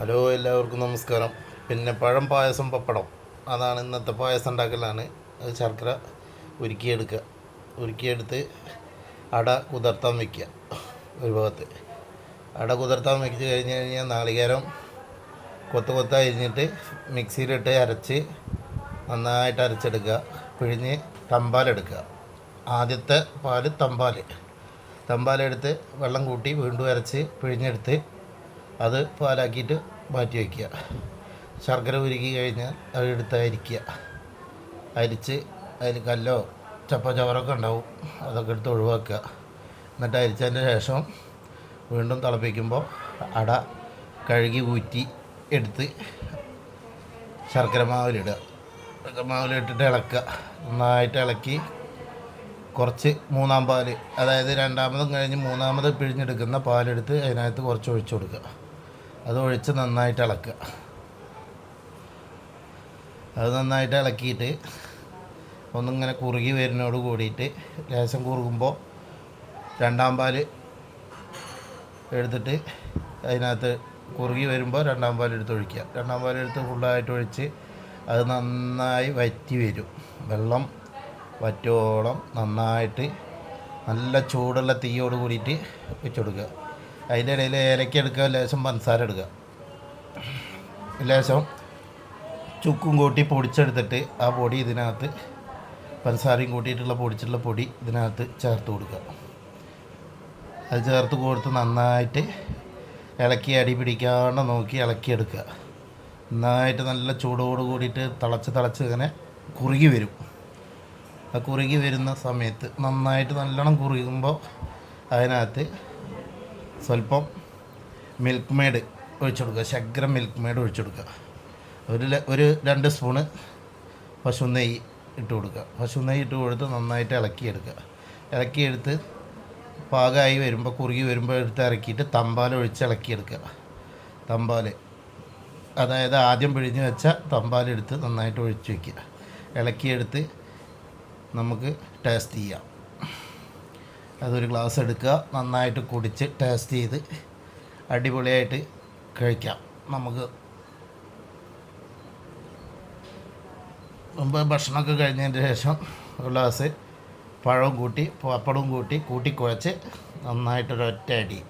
Hello എല്ലാവർക്കും നമസ്കാരം. പിന്നെ പഴം പായസം പപ്പടം. അതാണ് ഇന്നത്തെ പായസം ഉണ്ടാക്കലാണ്. അത് ശർക്കര ഉരുക്കിയെടുക്കുക ഉരുക്കിയെടുത്ത് അട കുതിർത്താൻ വയ്ക്കുക ഒരു ഭാഗത്ത്. അട കുതിർത്താൻ വെച്ച് കഴിഞ്ഞ് കഴിഞ്ഞാൽ നാളികേരം കൊത്ത് കൊത്ത അരിഞ്ഞിട്ട് മിക്സിയിലിട്ട് അരച്ച് നന്നായിട്ട് അരച്ചെടുക്കുക പിഴിഞ്ഞ് തമ്പാലെടുക്കുക ആദ്യത്തെ പാൽ തമ്പാൽ തമ്പാലെടുത്ത് വെള്ളം കൂട്ടി വീണ്ടും അരച്ച് പിഴിഞ്ഞെടുത്ത് അത് പാലാക്കിയിട്ട് മാറ്റി വയ്ക്കുക. ശർക്കര ഉരുക്കി കഴിഞ്ഞാൽ അതെടുത്ത് അരിക്കുക. അരിച്ച് അതിൽ കല്ലോ ചപ്പ ചവറൊക്കെ ഉണ്ടാവും. അതൊക്കെ എടുത്ത് ഒഴിവാക്കുക. എന്നിട്ട് അരിച്ചതിന് ശേഷം വീണ്ടും തിളപ്പിക്കുമ്പോൾ അട കഴുകി ഊറ്റി എടുത്ത് ശർക്കര മാവിലിടുക ശർക്കര മാവിലിട്ടിട്ട് ഇളക്കുക. നന്നായിട്ട് ഇളക്കി കുറച്ച് മൂന്നാം പാൽ അതായത് രണ്ടാമതും കഴിഞ്ഞ് മൂന്നാമത് പിഴിഞ്ഞെടുക്കുന്ന പാലെടുത്ത് അതിനകത്ത് കുറച്ച് ഒഴിച്ചു കൊടുക്കുക. അത് ഒഴിച്ച് നന്നായിട്ട് ഇളക്കുക. അത് നന്നായിട്ട് ഇളക്കിയിട്ട് ഒന്നിങ്ങനെ കുറുകി വരുന്നതോട് കൂടിയിട്ട് ലേശം കുറുകുമ്പോൾ രണ്ടാം പാൽ എടുത്തിട്ട് അതിനകത്ത് കുറുകി വരുമ്പോൾ രണ്ടാം പാൽ എടുത്ത് ഒഴിക്കുക. രണ്ടാം പാൽ എടുത്ത് ഫുള്ളായിട്ട് ഒഴിച്ച് അത് നന്നായി വറ്റി വരും. വെള്ളം വറ്റോളം നന്നായിട്ട് നല്ല ചൂടുള്ള തീയോട് കൂടിയിട്ട് വെച്ചു കൊടുക്കുക. അതിന്റെ ഇടയിൽ ഏലക്ക എടുക്കുക ലേശം പഞ്ചസാര എടുക്കുക. ലേശം ചുക്കും കൂട്ടി പൊടിച്ചെടുത്തിട്ട് ആ പൊടി ഇതിനകത്ത് പഞ്ചസാരയും കൂട്ടിയിട്ടുള്ള പൊടിച്ചിട്ടുള്ള പൊടി ഇതിനകത്ത് ചേർത്ത് കൊടുക്കുക. അത് ചേർത്ത് കൊടുത്ത് നന്നായിട്ട് ഇളക്കി അടി പിടിക്കാണ്ട് നോക്കി ഇളക്കിയെടുക്കുക നന്നായിട്ട് നല്ല ചൂടോട് കൂടിയിട്ട് തിളച്ച് തിളച്ച് ഇങ്ങനെ കുറുകി വരും. ആ കുറുകി വരുന്ന സമയത്ത് നന്നായിട്ട് നല്ലോണം കുറുകുമ്പോൾ അതിനകത്ത് സ്വല്പം മിൽക്ക് മെയ്ഡ് ഒഴിച്ചു കൊടുക്കുക ശഗ്രം മിൽക്ക് മെയ്ഡ് ഒഴിച്ചു കൊടുക്കുക ഒരു ഒരു രണ്ട് സ്പൂണ് പശു നെയ്യ് ഇട്ട് കൊടുക്കുക. പശു നെയ്യ് ഇട്ട് കൊടുത്ത് നന്നായിട്ട് ഇളക്കിയെടുക്കുക. ഇളക്കിയെടുത്ത് പാകമായി വരുമ്പോൾ കുറുകി വരുമ്പോൾ എടുത്ത് ഇറക്കിയിട്ട് തമ്പാൽ ഒഴിച്ച് ഇളക്കിയെടുക്കുക. തമ്പാൽ. അതായത് ആദ്യം പിഴിഞ്ഞ് വെച്ച തമ്പാലെടുത്ത് നന്നായിട്ട് ഒഴിച്ച് വയ്ക്കുക ഇളക്കിയെടുത്ത് നമുക്ക് ടേസ്റ്റ് ചെയ്യാം. അതൊരു ഗ്ലാസ് എടുക്കുക. നന്നായിട്ട് കുടിച്ച് ടേസ്റ്റ് ചെയ്ത് അടിപൊളിയായിട്ട് കഴിക്കാം. നമുക്ക് മുമ്പ് ഭക്ഷണമൊക്കെ കഴിഞ്ഞതിന് ശേഷം ഒരു ഗ്ലാസ് പഴവും കൂട്ടി പപ്പടവും കൂട്ടി കൂട്ടി കുഴച്ച് നന്നായിട്ടൊരൊറ്റ അടി